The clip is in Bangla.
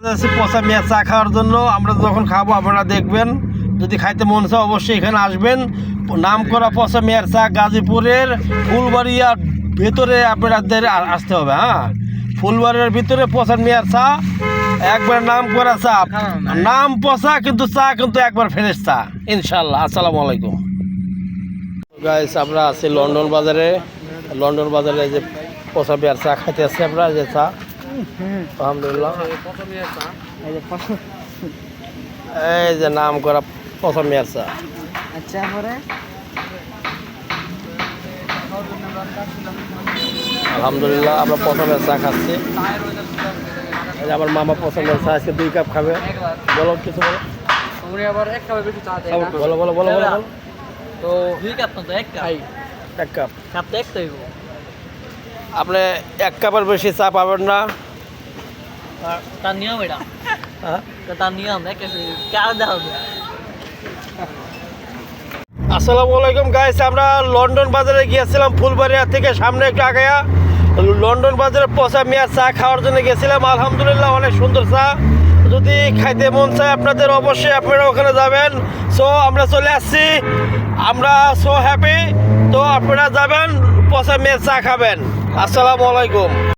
পচা মেয়া চা খাওয়ার জন্য। আমরা যখন খাব, আপনারা দেখবেন। যদি খাইতে মন চায়, অবশ্যই এখানে আসবেন। নাম করা পচা মেয়ার চা গাজীপুরের ফুলবাড়িয়ার ভেতরে আপনাদের আসতে হবে হ্যাঁ? ফুলবাড়িয়ার ভিতরে পচা মেয়ার চা, একবার নাম করা চা। নাম পচা, কিন্তু চা কিন্তু একবার ফ্রেশ চা। ইনশাল্লাহ আসসালামু আলাইকুম। গাইস আমরা আছি লন্ডন বাজারে। লন্ডন বাজারে যে পচা মেয়ার চা খাইতে আসছি আমরা, যে চা। আলহামদুলিল্লাহ। এই যে নাম করা প্রথম। মেয়ার চা আচ্ছা পরে আলহামদুলিল্লাহ আমরা প্রথমের চা খাচ্ছি। আমার মামা পছন্দের চা আজকে দুই কাপ খাবে। বলো কিছু বলো। উনি আবার এক কাপে বেশি চা দেয় না। বলো বলো বলো বলো। তো দুই কাপ না তো এক কাপ। এক কাপ। কাপ তো একটাই গো আপনি এক কাপের বেশি চা পাবেন না। তার নিয়ম এটা তার নিয়ম কার দেওয়া হবে আসসালামু আলাইকুম গাইস আমরা লন্ডন বাজারে গিয়েছিলাম ফুলবাড়িয়া থেকে সামনে একটু আগায়া লন্ডন বাজারে পচা মিয়া চা খাওয়ার জন্য গেছিলাম আলহামদুলিল্লাহ অনেক সুন্দর চা। যদি খাইতে মন চায় আপনাদের অবশ্যই আপনারা ওখানে যাবেন। সো আমরা চলে আসছি। আমরা সো হ্যাপি তো আপনারা যাবেন পচা মেয়ের চা খাবেন। আসসালামু আলাইকুম।